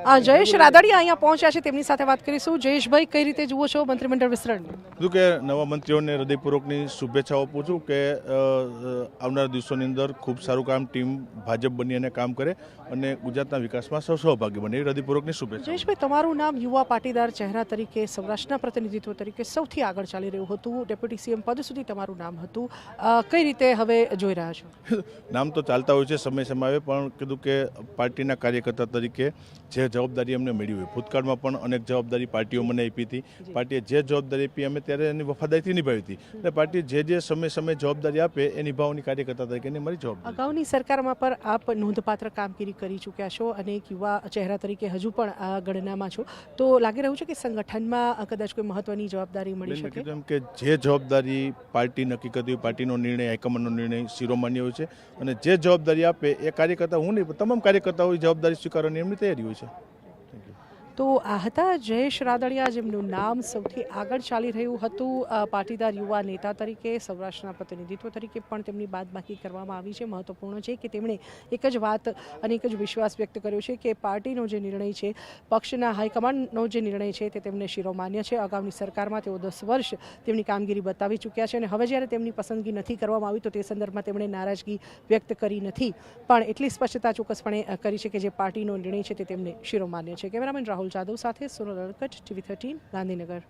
જયેશ રાદડિયા અહીંયા પહોંચ્યા છે. તેમની સાથે વાત કરીશું. જયેશભાઈ કઈ રીતે જુઓ છો મંત્રીમંડળ વિસ્તરણ કીધું કે નવા મંત્રીઓને હૃદયપૂર્વકની શુભેચ્છાઓ આપું છું કે આવનારા દિવસોની અંદર ખૂબ સારું કામ ટીમ ભાજપ બની અને કામ કરે અને ગુજરાતના વિકાસમાં સૌ સહભાગી બને. હૃદયપૂર્વકની શુભેચ્છા જયેશભાઈ તમારું નામ યુવા પાટીદાર ચહેરા તરીકે સૌરાષ્ટ્રના પ્રતિનિધિત્વ તરીકે સૌથી આગળ ચાલી રહ્યું હતું. ડેપ્યુટી સીએમ પદ સુધી તમારું નામ હતું. કઈ રીતે હવે જોઈ રહ્યા છો? નામ તો ચાલતા હોય છે સમય સમય પણ કીધું કે પાર્ટીના કાર્યકર્તા તરીકે જે જવાબદારી અમને મળી હોય. ભૂતકાળમાં પણ અનેક જવાબદારી પાર્ટીઓ મને આપી હતી. પાર્ટીએ જે જવાબદારી આપી અમે ત્યારે એની વફાદારીથી નિભાવી હતી. એટલે પાર્ટી જે જે સમય સમય જવાબદારી આપે એ નિભાવવાની કાર્યકર્તા તરીકેની મારી જવાબદારી અગાઉની સરકારમાં પણ આપ નોંધપાત્ર કામગીરી કરી ચૂક્યા છો અને એક યુવા ચહેરા તરીકે હજુ પણ આ ગણનામાં છો. તો લાગી રહ્યું છે કે સંગઠનમાં કદાચ કોઈ મહત્વની જવાબદારી મળી શકે? કેમ એમ કે જે જવાબદારી પાર્ટી નક્કી કરતી હોય પાર્ટીનો નિર્ણય હાઈકમાન્ડનો નિર્ણય શિરોમાન્ય હોય છે. અને જે જવાબદારી આપે એ કાર્યકર્તા હું નહીં પણ તમામ કાર્યકર્તાઓ જવાબદારી સ્વીકારવાની એમની તૈયારી હોય છે. તો આ હતા જયેશ રાદડિયા, જેમનું નામ સૌથી આગળ ચાલી રહ્યું હતું. પાટીદાર યુવા નેતા તરીકે, સૌરાષ્ટ્રના પ્રતિનિધિત્વ તરીકે પણ તેમની બાદબાકી કરવામાં આવી છે. મહત્વપૂર્ણ છે કે તેમણે એક જ વાત અને એક જ વિશ્વાસ વ્યક્ત કર્યો છે કે પાર્ટીનો જે નિર્ણય છે, પક્ષના હાઈકમાન્ડનો જે નિર્ણય છે તે તેમને શિરોમાન્ય છે. અગાઉની સરકારમાં તેઓ દસ વર્ષ તેમની કામગીરી બતાવી ચૂક્યા છે અને હવે જ્યારે તેમની પસંદગી નથી કરવામાં આવી, તો તે સંદર્ભમાં તેમણે નારાજગી વ્યક્ત કરી નથી. પણ એટલી સ્પષ્ટતા ચોક્કસપણે કરી છે કે જે પાર્ટીનો નિર્ણય છે તે તેમને શિરોમાન્ય છે. કેમેરામેન રાહુલ જાદવ સાથે સોનલ અડકટ ટીવી થર્ટીન ગાંધીનગર.